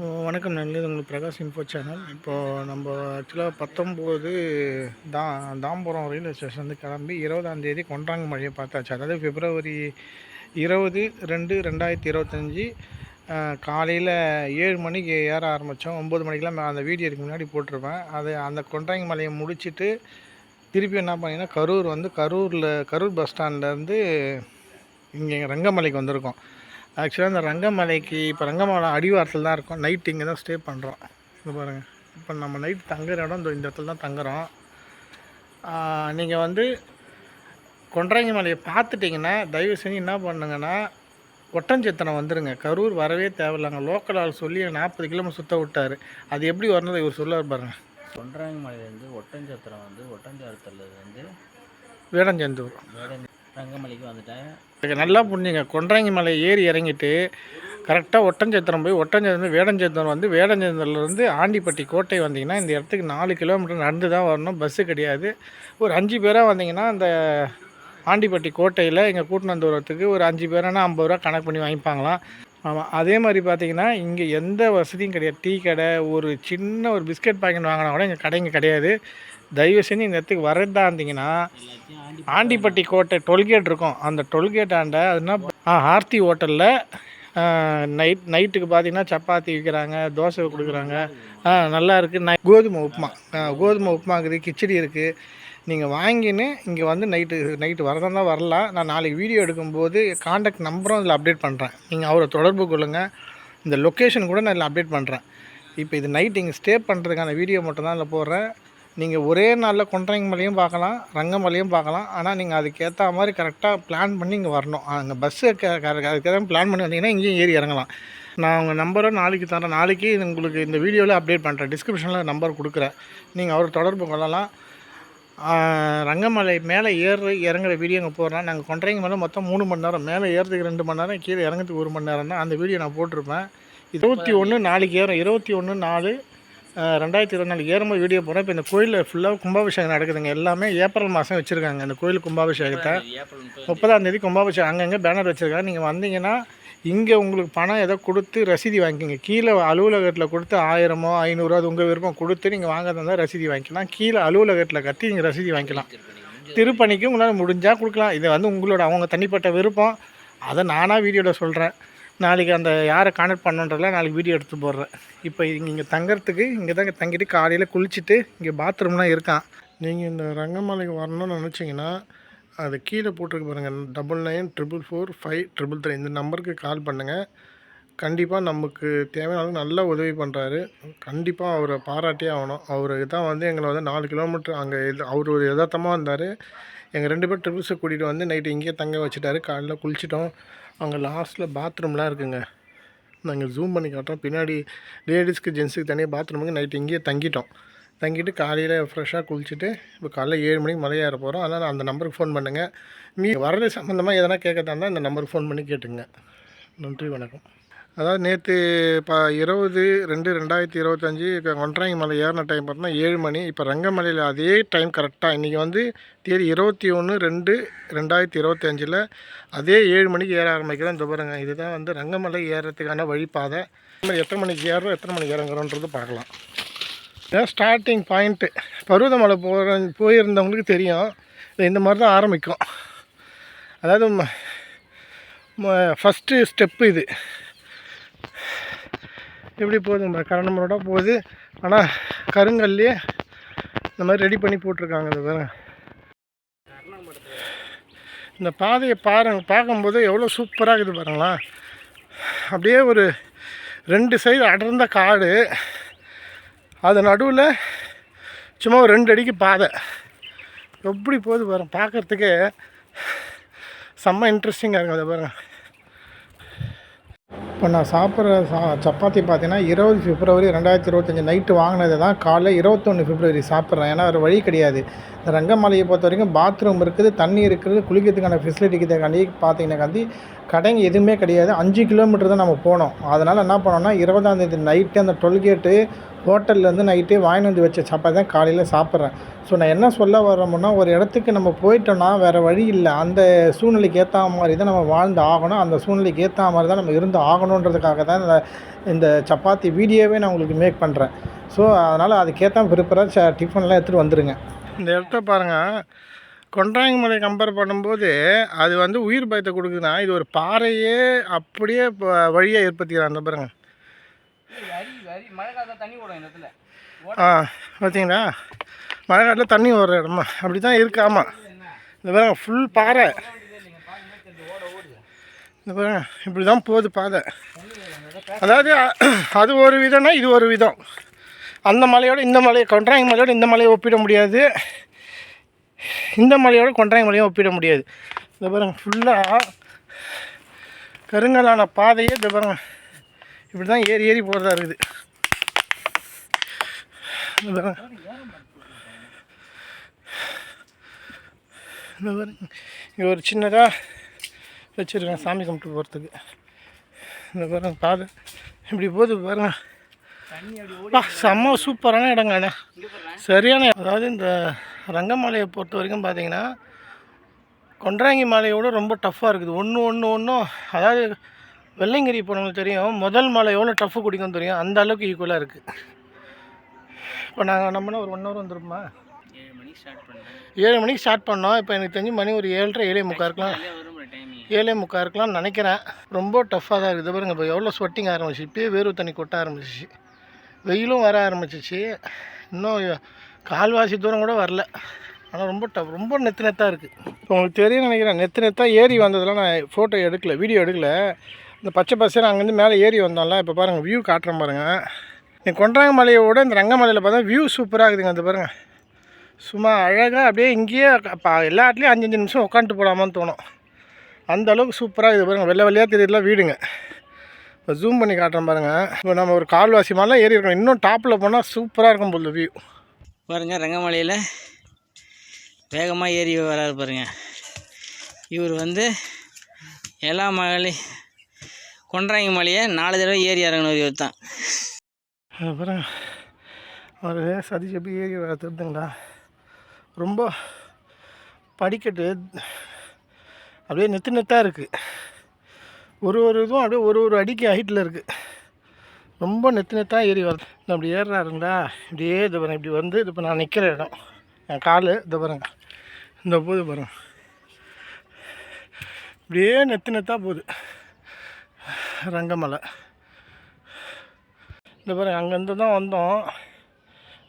வணக்கம் நல்லது உங்களுக்கு பிரகாஷ் இன்ஃபோ சேனல் இப்போது நம்ம ஆக்சுவலாக பத்தொம்போது தா தாம்பரம் ரயில்வே ஸ்டேஷன்லேருந்து கிளம்பி இருபதாந்தேதி கொன்றாங்க மழையை பார்த்தாச்சு. அதாவது பிப்ரவரி இருபது ரெண்டு ரெண்டாயிரத்தி இருபத்தஞ்சி காலையில் ஏழு மணிக்கு ஏற ஆரம்பித்தோம் ஒம்பது மணிக்கெலாம் அந்த வீடியோ முன்னாடி போட்டிருப்பேன். அது அந்த கொன்றாங்க மலையை முடிச்சுட்டு திருப்பி என்ன பண்ணிங்கன்னா கரூர் வந்து கரூரில் கரூர் பஸ் ஸ்டாண்ட்லேருந்து இங்கே ரங்கமலைக்கு வந்திருக்கோம். ஆக்சுவலாக இந்த ரங்கமலைக்கு இப்போ ரங்கமலை அடிவாரத்தில் தான் இருக்கோம். நைட் இங்கே தான் ஸ்டே பண்ணுறோம் இது பாருங்கள் இப்போ நம்ம நைட் தங்குற இடம் இந்த இடத்துல தான் தங்குறோம். நீங்கள் வந்து கொன்றாங்கி மலையை பார்த்துட்டிங்கன்னா தயவு செஞ்சு என்ன பண்ணுங்கன்னா ஒட்டஞ்சத்திரம் வந்துடுங்க கரூர் வரவே தேவையில்லைங்க லோக்கல் ஆள் சொல்லி நாற்பது கிலோமீட்டர் சுத்த விட்டார். அது எப்படி வரணும் இவர் சொல்லுவார் பாருங்க. தொன்றாயமலையிலேருந்து ஒட்டஞ்சத்திரம் வந்து ஒட்டஞ்சத்திரத்துலேருந்து வேடஞ்சந்தூர். வேடன் ரங்கமலைக்கு வந்துட்டேன். நல்லா புரிஞ்சுங்க கொன்றாங்கி மலை ஏறி இறங்கிட்டு கரெக்டாக ஒட்டஞ்சத்திரம் போய் ஒட்டஞ்சத்திரம் வேடஞ்சத்திரம் வந்து வேடஞ்சத்திரம்லேருந்து ஆண்டிப்பட்டி கோட்டை வந்தீங்கன்னா இந்த இடத்துக்கு நாலு கிலோமீட்டர் நடந்து தான் வரணும். பஸ்ஸு கிடையாது. ஒரு அஞ்சு பேராக வந்தீங்கன்னா அந்த ஆண்டிப்பட்டி கோட்டையில் எங்கள் கூட்டினந்து வரத்துக்கு ஒரு அஞ்சு பேரானா ஐம்பது ரூபா கணக்கு பண்ணி வாங்கிப்பாங்களாம். ஆமாம் அதே மாதிரி பார்த்தீங்கன்னா இங்கே எந்த வசதியும் கிடையாது. டீ கடை ஒரு சின்ன ஒரு பிஸ்கட் பாக்கெட் வாங்கினா கூட இங்கே கடைங்க கிடையாது. தயவு செஞ்சு இந்த இடத்துக்கு வரதா இருந்தீங்கன்னா ஆண்டிப்பட்டி கோட்டை டோல்கேட் இருக்கும். அந்த டோல்கேட் ஆண்ட அதுனா ஆர்த்தி ஹோட்டலில் நைட் நைட்டுக்கு பார்த்தீங்கன்னா சப்பாத்தி விற்கிறாங்க தோசை கொடுக்குறாங்க. ஆ நல்லா இருக்குது நை கோதுமை உப்புமா. கோதுமை உப்புமா இருக்குது கிச்சடி இருக்குது நீங்கள் வாங்கின்னு இங்கே வந்து நைட்டு நைட்டு வரதான் தான் வரலாம். நான் நாளைக்கு வீடியோ எடுக்கும்போது காண்டாக்ட் நம்பரும் அதில் அப்டேட் பண்ணுறேன் நீங்கள் அவரை தொடர்பு கொள்ளுங்கள் இந்த லொக்கேஷன் கூட நான் இதில் அப்டேட் பண்ணுறேன் இப்போ இது நைட் இங்கே ஸ்டே பண்ணுறதுக்கான வீடியோ மட்டும் தான் போடுறேன். நீங்கள் ஒரே நாளில் கொன்றாங்க மலையும் பார்க்கலாம் ரங்கமலையும் பார்க்கலாம். ஆனால் நீங்கள் அதுக்கேற்ற மாதிரி கரெக்டாக பிளான் பண்ணி இங்கே வரணும். அங்கே பஸ்ஸு அதுக்கேற்ற பிளான் பண்ணி வந்தீங்கன்னா இங்கேயும் ஏறி இறங்கலாம். நான் உங்கள் நம்பரை நாளைக்கு தரேன். நாளைக்கு உங்களுக்கு இந்த வீடியோவில் அப்டேட் பண்ணுறேன் டிஸ்கிரிப்ஷனில் நம்பர் கொடுக்குறேன். நீங்கள் அவர் தொடர்பு கொள்ளலாம். ரங்கமலை மேலே ஏறு இறங்குற வீடியோ அங்கே போடுறேன். நாங்கள் கொன்றைங்க மேலே மொத்தம் மூணு மணி நேரம். மேலே ஏறதுக்கு ரெண்டு மணி நேரம் கீழே இறங்குறதுக்கு ஒரு மணி நேரம் தான். அந்த வீடியோ நான் போட்டிருப்பேன். இருபத்தி ஒன்று நாளைக்கு ஏறும். இருபத்தி ஒன்று நாலு ரெண்டாயிரத்தி இருபத்தி நாலு ஏறும்போது வீடியோ போடுறேன். இப்போ இந்த கோயிலில் ஃபுல்லாக கும்பாபிஷேகம் நடக்குதுங்க. எல்லாமே ஏப்ரல் மாதம் வச்சுருக்காங்க. இந்த கோயில் கும்பாபிஷேகத்தை. முப்பதாம் தேதி கும்பாபிஷேகம். அங்கங்கே பேனர் வச்சுருக்காங்க. நீங்கள் வந்தீங்கன்னா இங்கே உங்களுக்கு பணம் ஏதோ கொடுத்து ரசீதி வாங்கிக்கிங்க. கீழே அலுவலகத்தில் கொடுத்து ஆயிரமோ ஐநூறுரூவா அது உங்கள் விருப்பம் கொடுத்து நீங்கள் வாங்க தந்தால் ரசீதி வாங்கிக்கலாம். கீழே அலுவலகத்தில் கட்டி நீங்கள் ரசீதி வாங்கிக்கலாம். திருப்பணி திருப்பணிக்கு உங்களால் முடிஞ்சால் கொடுக்கலாம். இது வந்து உங்களோட அவங்க தனிப்பட்ட விருப்பம். அதை நானாக வீடியோவில் சொல்கிறேன் நாளைக்கு அந்த யாரை கான்டாக்ட் பண்ணுன்றதுல நாளைக்கு வீடியோ எடுத்து போடுறேன். இப்போ இங்கே இங்கே தங்கறதுக்கு இங்கே தான் தங்கிட்டு காலையில் குளிச்சுட்டு இங்கே பாத்ரூம்லாம் இருக்கான். நீங்கள் இந்த ரங்கமலைக்கு வரணும்னு நினச்சிங்கன்னா அது கீழே போட்டிருக்கு பாருங்கள் double nine triple four five triple three இந்த நம்பருக்கு கால் பண்ணுங்கள் கண்டிப்பாக நமக்கு தேவையான அளவுக்கு நல்ல உதவி பண்ணுறாரு கண்டிப்பாக அவரை பாராட்டியே ஆகணும். அவருக்கு தான் வந்து எங்களை வந்து நாலு கிலோமீட்டர் அங்கே இது அவர் ஒரு யதார்த்தமாக வந்தார். எங்கள் ரெண்டு பேர் ட்ரிபிள்ஸை கூட்டிகிட்டு வந்து நைட்டு இங்கேயே தங்க வச்சுட்டாரு. காலையில் குளிச்சிட்டோம். அங்கே லாஸ்ட்டில் பாத்ரூம்லாம் இருக்குங்க. நாங்கள் ஜூம் பண்ணி காட்டுறோம். பின்னாடி லேடிஸ்க்கு ஜென்ஸுக்கு தனியாக பாத்ரூமுக்கு நைட்டு இங்கேயே தங்கிட்டோம். தங்கிட்டு காலையில் ஃப்ரெஷ்ஷாக குளிச்சுட்டு இப்போ காலைல ஏழு மணிக்கு மலை ஏற போகிறோம் அதனால் அந்த நம்பருக்கு ஃபோன் பண்ணுங்கள் மீ வரது சம்மந்தமாக எதனா கேட்கறதா இருந்தால் இந்த நம்பருக்கு ஃபோன் பண்ணி கேட்டுங்க நன்றி வணக்கம். அதாவது நேற்று இப்போ இருபது ரெண்டு ரெண்டாயிரத்தி இருபத்தஞ்சி இப்போ ஒன்றாங்க மலை ஏறின டைம் பார்த்தோம்னா ஏழு மணி. இப்போ ரங்கமலையில் அதே டைம் கரெக்டாக இன்றைக்கி வந்து தேதி இருபத்தி ஒன்று ரெண்டு ரெண்டாயிரத்தி இருபத்தஞ்சில் அதே ஏழு மணிக்கு ஏற ஆரம்பிக்கிறோம் இந்த பாருங்க இதுதான் வந்து ரங்கமலை ஏறுறதுக்கான வழிப்பாதை நம்ம எத்தனை மணிக்கு ஏறுறோம் எத்தனை மணிக்கு இறங்குறோன்றது பார்க்கலாம். இதான் ஸ்டார்டிங் பாயிண்ட்டு பருவதமலை போகிற போயிருந்தவங்களுக்கு தெரியும். இது இந்த மாதிரி தான் ஆரம்பிக்கும். அதாவது ஃபஸ்ட்டு ஸ்டெப்பு இது. எப்படி போகுதுங்க கரணமரோட போகுது. ஆனால் கருங்கல்லையே இந்த மாதிரி ரெடி பண்ணி போட்டிருக்காங்க இது வேறு இந்த பாதையை பாருங்க பார்க்கும்போது எவ்வளோ சூப்பராக இருக்குது பாருங்களா. அப்படியே ஒரு ரெண்டு சைடு அடர்ந்த காடு. அது நடுவில் சும்மா ஒரு ரெண்டு அடிக்கு பாதை. எப்படி போகுது பாருங்க பார்க்குறதுக்கே செம்ம இன்ட்ரெஸ்டிங்காக இருக்கும் அதை பாருங்கள் இப்போ நான் சாப்பிட்ற சா சப்பாத்தி பார்த்தீங்கன்னா இருபது பிப்ரவரி ரெண்டாயிரத்தி இருபத்தஞ்சி நைட்டு வாங்கினது தான். காலைல இருபத்தொன்று பிப்ரவரி சாப்பிட்றேன். ஏன்னா ஒரு வழி கிடையாது. இந்த ரங்கமலையை பொறுத்த வரைக்கும் பாத்ரூம் இருக்குது தண்ணி இருக்குது குளிக்கிறதுக்கான ஃபெசிலிட்டிக்கு காண்டி பார்த்தீங்கன்னாக்காண்டி கடைங்க எதுவுமே கிடையாது. அஞ்சு கிலோமீட்டர் தான் நம்ம போனோம். அதனால் என்ன பண்ணோம்னா இருபதாம் தேதி நைட்டு அந்த டோல்கேட்டு ஹோட்டல்லேருந்து நைட்டே வாங்கிட்டு வந்து வச்ச சப்பாத்தி தான் காலையில் சாப்பிட்றேன். ஸோ நான் என்ன சொல்ல வரோம்னா ஒரு இடத்துக்கு நம்ம போயிட்டோம்னா வேறு வழி இல்லை. அந்த சூழ்நிலைக்கு ஏற்ற மாதிரி தான் நம்ம வாழ்ந்து ஆகணும். அந்த சூழ்நிலைக்கு ஏற்ற மாதிரி தான் நம்ம இருந்து ஆகணுன்றதுக்காக தான் இந்த இந்த சப்பாத்தி வீடியோவே நான் உங்களுக்கு மேக் பண்ணுறேன் ஸோ அதனால் அதுக்கேற்ற ப்ரிப்பராக ச டிஃபன்லாம் எடுத்துகிட்டு வந்துடுங்க இந்த இடத்த பாருங்கள் கொன்றாங்க மலை கம்பேர் பண்ணும்போது அது வந்து உயிர் பயத்தை கொடுக்குதுன்னா இது ஒரு பாறையே அப்படியே வழியாக ஏற்படுத்திக்கிறான் அந்த மழை காலத்தில் தண்ணி ஓடும் இந்த இடத்துல. ஆ பார்த்தீங்களா மழை காலத்தில் தண்ணி ஓடுற இடமா? அப்படி தான் இருக்கு ஆமாம் இந்த பாருங்க ஃபுல் பாறை. இந்த பாருங்க இப்படி தான் போகுது பாதை. அதாவது அது ஒரு விதம்னா இது ஒரு விதம். அந்த மலையோட இந்த மலையை கொன்றாங்க மலையோட இந்த மலையை ஒப்பிட முடியாது. இந்த மலையோட கொன்றாங்க மலையை ஒப்பிட முடியாது. இந்த பாருங்க ஃபுல்லாக கருங்கலான பாதையே இந்த பாருங்க இப்படி தான் ஏறி ஏறி போகிறதா இருக்குது. இந்த இங்கே ஒரு சின்னதாக வச்சுருக்கேன் சாமி கும்பிட்டு போகிறதுக்கு இந்த பாருங்க பாதை இப்படி போகுது பாருங்க. செம்ம சூப்பரான இடங்க அண்ணா. சரியான அதாவது இந்த ரங்கமாலையை பொறுத்த வரைக்கும் பார்த்தீங்கன்னா கொன்றாங்கி மலையோட ரொம்ப டஃப்பாக இருக்குது. ஒன்று ஒன்று ஒன்றும் அதாவது வெள்ளைங்கிரி போனவங்களுக்கு தெரியும் முதல் மலை எவ்வளோ டஃப்பு குடிக்கும் தெரியும். அந்த அளவுக்கு ஈக்குவலாக இருக்குது இப்போ நாங்கள் நம்மனா ஒரு ஒன் ஹவர் வந்துருப்போமா ஏழு மணிக்கு ஸ்டார்ட் பண்ணோம். இப்போ எனக்கு தெரிஞ்சு மணி ஒரு ஏழரை ஏழே முக்கா இருக்கலாம். ஏழே முக்கா இருக்கலாம்னு நினைக்கிறேன். ரொம்ப டஃப்பாக தான் இருக்குது பாருங்க இப்போ எவ்வளோ ஸ்வெட்டிங் ஆரம்பிச்சு. இப்போயே வேர்வை தண்ணி கொட்ட ஆரம்பிச்சிச்சு வெயிலும் வர ஆரம்பிச்சிச்சு. இன்னும் கால்வாசி தூரம் கூட வரல. ஆனால் ரொம்ப டஃப் ரொம்ப நெத்து நெத்தாக இருக்குது இப்போ உங்களுக்கு தெரியும் நினைக்கிறேன். நெத்து நெத்தாக ஏறி வந்ததெல்லாம் நான் ஃபோட்டோ எடுக்கல வீடியோ எடுக்கல. இந்த பச்சை பசங்க அங்கேருந்து மேலே ஏறி வந்தோம்ல இப்போ பாருங்கள் வியூ காட்டுறேன் பாருங்கள் இந்த கொன்றாங்க மலையோட இந்த ரங்கமலையில் பார்த்தா வியூ சூப்பராக இருக்குதுங்க அந்த பாருங்கள் சும்மா அழகாக அப்படியே இங்கேயே அப்போ எல்லா இடத்துலையும் அஞ்சு அஞ்சு நிமிஷம் உட்காந்துட்டு போகலாமான்னு தோணும். அந்த அளவுக்கு சூப்பராக இது பாருங்கள் வெள்ளை வெள்ளையாக தெரியல வீடுங்க. இப்போ ஜூம் பண்ணி காட்டுறேன் பாருங்கள் இப்போ நம்ம ஒரு கால்வாசி மாதிரிலாம் ஏறி இருக்கோம். இன்னும் டாப்பில் போனால் சூப்பராக இருக்கும் போல் வியூ பாருங்க ரங்கமலையில் வேகமாக ஏறி வராது பாருங்க. இவர் வந்து எல்லா மகளிர் கொன்றாங்க மலையை நாலு தடவை ஏறி இறங்கணும் இவர் தான். அது அவர் ஒரு சதீஷ் எப்படி ஏறி வர ரொம்ப படிக்கட்டு அப்படியே நெத்து நெத்தாக இருக்குது ஒரு ஒரு இதுவும் அப்படியே ஒரு ஒரு அடிக்கு ஹைட்டில் இருக்குது ரொம்ப நெத்து நெத்தாக ஏறி வருது இந்த அப்படி ஏறுறாருங்களா? இப்படியே இது பாருங்க இப்படி வந்து இப்போ நான் நிற்கிற இடம். என் கால் இது பாருங்க இந்த போது பாருங்க. இப்படியே நெத்து நெத்தாக போகுது. ரங்கமலை. இந்த பாருங்க அங்கேருந்து தான் வந்தோம்.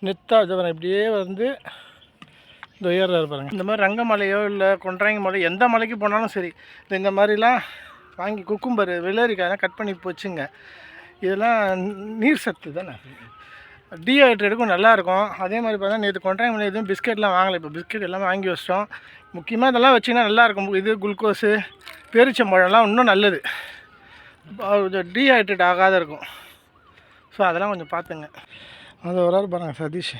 நித்தா இது பாருங்க இப்படியே வந்து இந்த உயர்றாரு பாருங்க. இந்த மாதிரி ரங்கமலையோ இல்லை கொன்றாங்கி மலை எந்த மலைக்கு போனாலும் சரி இந்த மாதிரிலாம் வாங்கி குக்கும்பர் வெள்ளரிக்காய் கட் பண்ணி போச்சுங்க. இதெல்லாம் நீர் சத்து தானே. டீஹைட்ரேட்டுக்கும் நல்லாயிருக்கும் அதே மாதிரி பார்த்தா நேற்று கொண்டாங்க மலை எதுவும் பிஸ்கெட்லாம் வாங்கலை. இப்போ பிஸ்கெட் எல்லாம் வாங்கி வச்சிட்டோம். முக்கியமாக இதெல்லாம் வச்சிங்கன்னா நல்லாயிருக்கும் இது குளுக்கோஸு பேரிச்சம்பழம்லாம் இன்னும் நல்லது. கொஞ்சம் டீஹைட்ரேட் ஆகாத இருக்கும். ஸோ அதெல்லாம் கொஞ்சம் பார்த்துங்க அது ஒரு ஆள் பாருங்கள் சதீஷ்.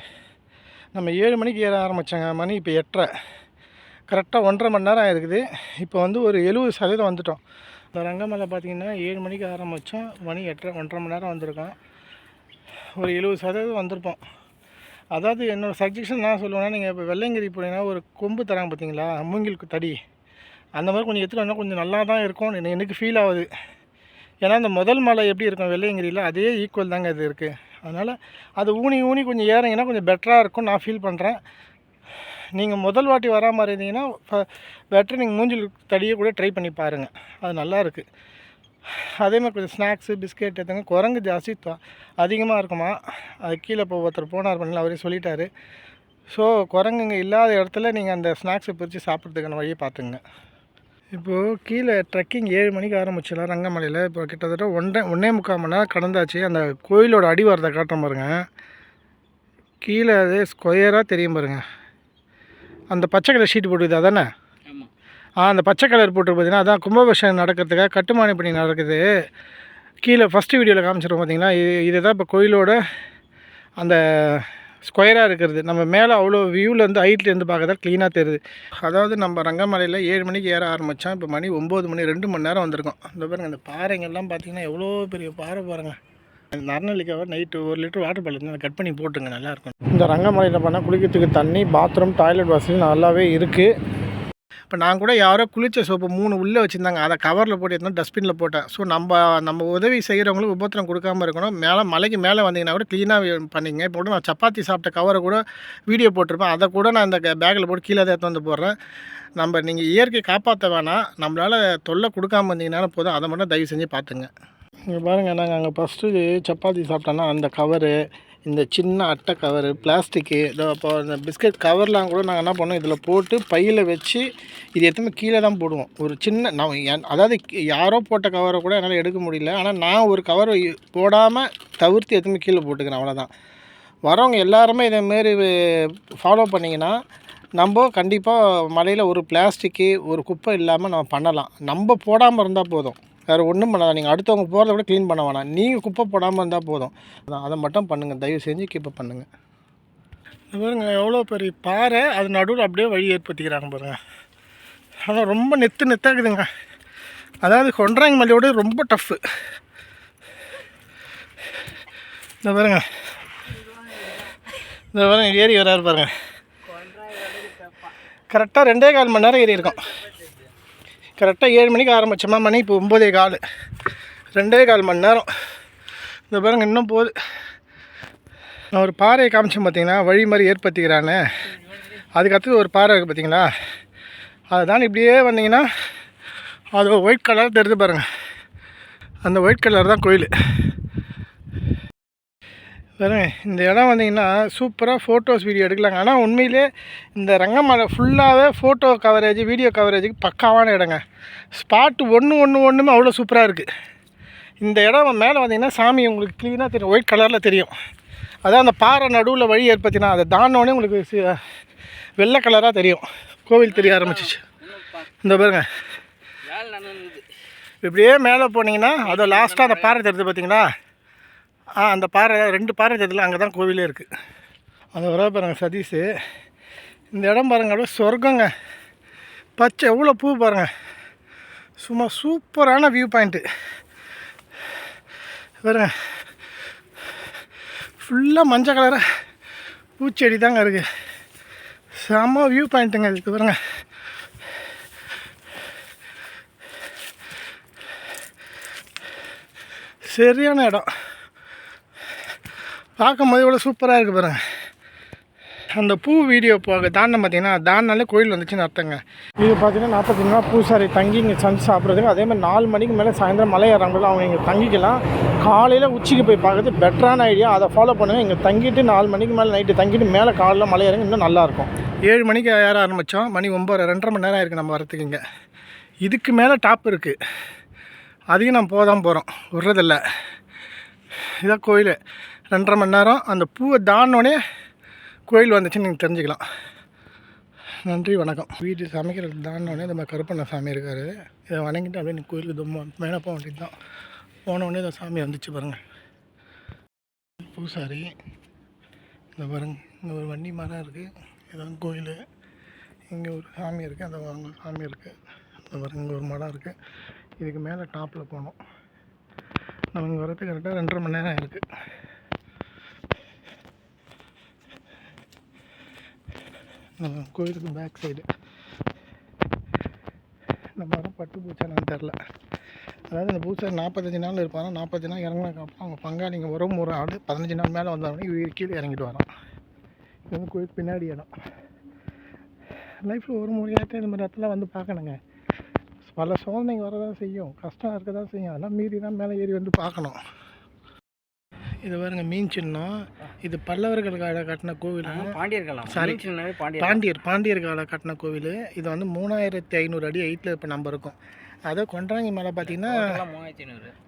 நம்ம ஏழு மணிக்கு ஏற ஆரம்பித்தாங்க மணி இப்போ எட்டரை. கரெக்டாக ஒன்றரை மணி நேரம் ஆயிருக்குது. இப்போ வந்து ஒரு எழுபது சதவீதம் வந்துட்டோம். இந்த ரங்கமலை பார்த்தீங்கன்னா ஏழு மணிக்கு ஆரம்பித்தோம் மணி எட்டரை ஒன்றரை மணி நேரம் வந்திருக்கோம். ஒரு எழுபது சதவீதம் வந்திருப்போம். அதாவது என்னோடய சஜஷன் நான் சொல்லுவேன்னா நீங்கள் இப்போ வெள்ளைங்கிரி போனீங்கன்னா ஒரு கொம்பு தராங்க பார்த்தீங்களா மூங்கில் தடி. அந்த மாதிரி கொஞ்சம் எடுத்துகிட்டு வந்தால் கொஞ்சம் நல்லா தான் இருக்கும். எனக்கு ஃபீல் ஆகுது. ஏன்னா இந்த முதல் மலை எப்படி இருக்கும் வெள்ளையங்கிரியில் அதே ஈக்குவல் தாங்க இது இருக்குது அதனால் அது ஊனி ஊனி கொஞ்சம் ஏறிங்கன்னா கொஞ்சம் பெட்டராக இருக்கும் நான் ஃபீல் பண்ணுறேன் நீங்கள் முதல் வாட்டி வரா மாதிரி இருந்தீங்கன்னா பெட்டர் நீங்கள் மூஞ்சில் தடியை கூட ட்ரை பண்ணி பாருங்கள் அது நல்லா இருக்குது அதே மாதிரி கொஞ்சம் ஸ்நாக்ஸு பிஸ்கெட் எடுத்துங்க குரங்கு ஜாஸ்தி அதிகமாக இருக்குமா? அது கீழே இப்போ ஒருத்தர் போனார் பண்ணல அவரே சொல்லிட்டாரு. ஸோ குரங்குங்க இல்லாத இடத்துல நீங்கள் அந்த ஸ்நாக்ஸை பிரித்து சாப்பிட்றதுக்கான வழியை பார்த்துங்க இப்போது கீழே ட்ரெக்கிங் ஏழு மணிக்கு ஆரம்பிச்சிடலாம் ரங்கமலையில். இப்போ கிட்டத்தட்ட ஒன்றே ஒன்றே முக்கால் மணி நேரம் கடந்தாச்சு. அந்த கோயிலோட அடிவாரத்தை காட்டுறேன் பாருங்க. கீழே அது ஸ்கொயராக தெரியும் பாருங்க. அந்த பச்சை கலர் ஷீட் போட்டுக்குது அதானே? ஆ அந்த பச்சை கலர் போட்டு பார்த்தீங்கன்னா அதான் கும்பாபிஷேகம் நடக்கிறதுக்காக கட்டுமான பணி நடக்குது. கீழே ஃபஸ்ட்டு வீடியோவில் காமிச்சிருக்கோம் பார்த்தீங்களா இது இதுதான் இப்போ கோயிலோட அந்த ஸ்கொயராக இருக்கிறது. நம்ம மேலே அவ்வளோ வியூவிலேருந்து ஹைட்லேருந்து பார்க்கறதா க்ளீனாக தெரியுது. அதாவது நம்ம ரங்கமலையில் ஏழு மணிக்கு ஏற ஆரம்பித்தோம் இப்போ மணி ஒம்பது மணி ரெண்டு மணி நேரம் வந்திருக்கோம். இந்த பாருங்கள் இந்த பாறைங்கள்லாம் பார்த்தீங்கன்னா எவ்வளோ பெரிய பாறை பாருங்கள் நரநெல்லிக்காவை நைட்டு ஒரு லிட்டர் வாட்டர் பாட்டில் கட் பண்ணி போட்டுங்க நல்லாயிருக்கும் இந்த ரங்கமலையில் பண்ணால் குளிக்கிறதுக்கு தண்ணி பாத்ரூம் டாய்லெட் வசதி நல்லாவே இருக்குது இப்போ நான் கூட யாரோ குளிச்ச சோப்பு மூணு உள்ளே வச்சுருந்தாங்க. அதை கவரில் போட்டு எடுத்து டஸ்ட்பினில் போட்டேன். ஸோ நம்ம நம்ம உதவி செய்கிறவங்களுக்கு உபத்திரம் கொடுக்காம இருக்கணும். மேலே மலைக்கு மேலே வந்தீங்கன்னா கூட க்ளீனாக பண்ணிங்க. இப்போ கூட நான் சப்பாத்தி சாப்பிட்ட கவரை கூட வீடியோ போட்டிருப்பேன். அதை கூட நான் இந்த பேக்கில் போட்டு கீழே தான் எடுத்து வந்து போடுறேன். நம்ம நீங்கள் இயற்கை காப்பாற்ற வேணாம். நம்மளால் தொல்லை கொடுக்காம இருந்தீங்கனாலும் போதும். அதை மட்டும் தயவு செஞ்சு பார்த்துங்க. இங்கே பாருங்கள் நாங்கள் அங்கே ஃபஸ்ட்டு சப்பாத்தி சாப்பிட்டோன்னா அந்த கவரு இந்த சின்ன அட்டை கவரு பிளாஸ்டிக்கு இதோ அப்போ இந்த பிஸ்கட் கவர்லாம் கூட நாங்கள் என்ன பண்ணோம் இதில் போட்டு பையில் வச்சு இது எத்தனை கீழே தான் போடுவோம். ஒரு சின்ன நான் அதாவது யாரோ போட்ட கவரை கூட என்னால் எடுக்க முடியல. ஆனால் நான் ஒரு கவரை போடாமல் தவிர்த்து எதுவுமே கீழே போட்டுக்கிறேன் அவ்வளோதான் வரவங்க எல்லாருமே இதேமாரி ஃபாலோ பண்ணிங்கன்னா நம்ம கண்டிப்பாக மலையில் ஒரு பிளாஸ்டிக்கு ஒரு குப்பை இல்லாமல் நம்ம பண்ணலாம். நம்ம போடாமல் இருந்தால் போதும். வேறு ஒன்றும் பண்ணாதான் நீங்கள் அடுத்தவங்க போகிறத விட க்ளீன் பண்ண வேணாம். நீங்கள் குப்பை போடாமல் இருந்தால் போதும். அதான் அதை மட்டும் பண்ணுங்கள் தயவு செஞ்சு கீப்பை பண்ணுங்கள் இது பாருங்க எவ்வளோ பெரிய பாறை அது நடுவில் அப்படியே வழி ஏற்படுத்திக்கிறாங்க பாருங்க. ஆனால் ரொம்ப நெத்து நெத்தாக்குதுங்க. அதாவது கொன்றாங்க மலையோட ரொம்ப டஃப்பு இந்த பாருங்க. இந்த பாருங்க ஏறி வராரு பாருங்க. கரெக்டாக ரெண்டே கால் மணி நேரம் ஏறி இருக்கோம். கரெக்டாக ஏழு மணிக்கு ஆரம்பிச்சோமா மணி இப்போ ஒம்போதே கால். ரெண்டே கால் மணி நேரம். இந்த பாருங்க இன்னும் போகுது நான் ஒரு பாறையை காமிச்சேன் பார்த்தீங்கன்னா வழி மாதிரி ஏற்படுத்திக்கிறானே. அதுக்கடுத்தது ஒரு பாறை இருக்குது பார்த்தீங்களா அதை தான் இப்படியே வந்தீங்கன்னா அது ஒயிட் கலர் தெரிஞ்சு பாருங்கள் அந்த ஒயிட் கலர் தான் கோயில். பாருங்க இந்த இடம் வந்தீங்கன்னா சூப்பராக ஃபோட்டோஸ் வீடியோ எடுக்கலாங்க. ஆனால் உண்மையிலே இந்த ரங்கமலை ஃபுல்லாகவே ஃபோட்டோ கவரேஜ் வீடியோ கவரேஜுக்கு பக்காவான இடங்க. ஸ்பாட்டு ஒன்று ஒன்று ஒன்றுமே அவ்வளோ சூப்பராக இருக்குது இந்த இடம் மேலே வந்தீங்கன்னா சாமி உங்களுக்கு க்ளீனாக தெரியும். ஒயிட் கலரில் தெரியும். அதான் அந்த பாறை நடுவில் வழி ஏற்படுத்தினா அதை தாண்டோடனே உங்களுக்கு வெள்ளை கலராக தெரியும். கோவில் தெரிய ஆரம்பிச்சிச்சு. இந்த பாருங்க. இப்படியே மேலே போனீங்கன்னா அதை லாஸ்ட்டாக அந்த பாறை தெரியுது பார்த்தீங்களா ஆ அந்த பாறை ரெண்டு பாறை தெரியுதுல அங்கே தான் கோவிலே இருக்குது அந்த வர பாருங்கள் சதீஷு. இந்த இடம் பாருங்க அப்படியே சொர்க்கங்க. பச்சை எவ்வளோ பூ பாருங்க. சும்மா சூப்பரான வியூ பாயிண்ட்டு பாருங்க. ஃபுல்லாக மஞ்சள் கலராக பூச்செடி தாங்க இருக்குது செம்ம வியூ பாயிண்ட்டுங்க இதுக்கு பாருங்க. சரியான இடம். பார்க்கும்போது இவ்வளோ சூப்பராக இருக்குது பாருங்க. அந்த பூ வீடியோ போக தாண்டம் பார்த்தீங்கன்னா தாண்டாலே கோயில் வந்துச்சுன்னு அர்த்தங்க. இது பார்த்தீங்கன்னா நாற்பத்தி நாள் பூசாரி தங்கி இங்கே சமைச்சு சாப்பிட்றதுக்கு அதே மாதிரி நாலு மணிக்கு மேலே சாயந்தரம் மலை ஏறாங்களோ அவங்க இங்கே தங்கிக்கலாம். காலையில் உச்சிக்கு போய் பார்க்கறது பெட்டரான ஐடியா அதை ஃபாலோ பண்ணுங்கள் இங்கே தங்கிட்டு நாலு மணிக்கு மேலே நைட்டு தங்கிட்டு மேலே காலையில் மலை ஏறுங்க இன்னும் நல்லாயிருக்கும் ஏழு மணிக்கு ஏற ஆரம்பித்தோம் மணி ஒம்பது ரெண்டரை மணி நேரம் ஆயிருக்கு நம்ம வரத்துக்கு இங்கே. இதுக்கு மேலே டாப் இருக்குது அதையும் நான் போக தான் போகிறோம் விடுறதில்ல. இதான் கோயில். ரெண்டரை மணி நேரம் அந்த பூவை தாண்டோடனே கோயில் வந்துச்சுன்னு நீங்கள் தெரிஞ்சுக்கலாம். நன்றி வணக்கம். வீட்டு சமைக்கிறது தாண்டோடனே இந்த மாதிரி கருப்பண்ண சாமி இருக்கார். இதை வணங்கிட்டு அப்படியே நீங்கள் கோயிலுக்கு தும்ப மேலே போக வேண்டியது தான். போனோடனே இந்த சாமி வந்துச்சு பாருங்கள் பூசாரி இந்த பாருங்க இங்கே ஒரு வண்டி மரம் இருக்குது இதான் கோயில். இங்கே ஒரு சாமி இருக்குது அந்த அங்கே சாமி இருக்குது இந்த பாருங்க இங்கே ஒரு மரம் இருக்குது இதுக்கு மேலே டாப்பில் போகணும் நம்ம இங்கே வரதுக்கு கரெக்டாக ரெண்டரை மணி நேரம் இருக்குது நம்ம கோயிலுக்கு பேக் சைடு இந்த மரம் பட்டு பூச்சானான்னு தெரில அதாவது இந்த பூச்சார் நாற்பத்தஞ்சு நாள் இருப்பாங்க நாற்பத்தஞ்சு நாள் இறங்கினதுக்கப்புறம் அவங்க பங்காளிங்க உறவு ஒரு ஆடு பதினஞ்சு நாள் மேலே வந்தவொடனே இவர் கீழே இறங்கிட்டு வரோம் இது வந்து கோயில் பின்னாடி இடம். லைஃப்பில் ஒரு முறையாட்டம் இந்த மாதிரி இடத்துல வந்து பார்க்கணுங்க. பல சோதனைங்க வரதான் செய்யும். கஷ்டம் இருக்க தான் செய்யும். அதெல்லாம் மீறி தான் மேலே ஏறி வந்து பார்க்கணும். இது பாருங்க மீன் சின்னம். இது பல்லவர்கள் கால கட்டின கோவில். Sorry. சின்னவே பாண்டியர் பாண்டியர் கால கட்டின கோவில். இது வந்து மூணாயிரத்தி ஐநூறு அடி ஹைட்டில் இப்போ நம்ம இருக்கோம். அதே கொன்றாங்கி மலை பார்த்தீங்கன்னா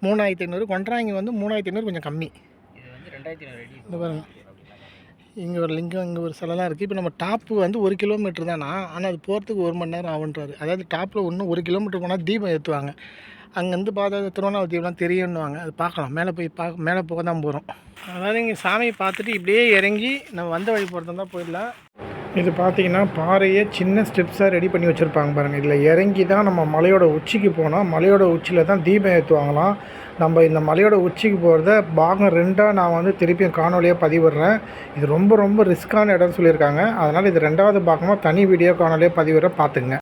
மூணாயிரத்தி ஐநூறு. கொன்றாங்கி வந்து மூணாயிரத்தி ஐநூறு கொஞ்சம் கம்மி. இது பாருங்க. இங்கே ஒரு லிங்கம் இங்கே ஒரு சிலைலாம் இருக்குது இப்போ நம்ம டாப்பு வந்து ஒரு கிலோமீட்டர் தானா? ஆனால் அது போகிறதுக்கு ஒரு மணி நேரம் ஆகுன்றாரு அதாவது டாப்பில் இன்னும் ஒரு கிலோமீட்டர் போனால் தீபம் ஏற்றுவாங்க அங்கேருந்து பார்த்தா திருவண்ணாமலை தீபம்லாம் தெரியும்னுவாங்க. அது பார்க்கலாம். மேலே போய் பார்க்க மேலே போக தான் போகிறோம் அதாவது இங்கே சாமியை பார்த்துட்டு இப்படியே இறங்கி நம்ம வந்த வழி போகிறது தான் போயிடலாம். இது பார்த்தீங்கன்னா பாறையே சின்ன ஸ்டெப்ஸாக ரெடி பண்ணி வச்சுருப்பாங்க பாருங்கள் இதில் இறங்கி தான் நம்ம மலையோட உச்சிக்கு போனோம் மலையோட உச்சியில் தான் தீபம் ஏற்றுவாங்களாம் நம்ம இந்த மலையோட உச்சிக்கு போகிறத பாகம் ரெண்டாக நான் வந்து திருப்பியும் காணொலியாக பதிவிடுறேன். இது ரொம்ப ரொம்ப ரிஸ்க்கான இடம்னு சொல்லியிருக்காங்க. அதனால் இது ரெண்டாவது பாகமாக தனி வீடியோ காணொலியாக பதிவிட பார்த்துங்க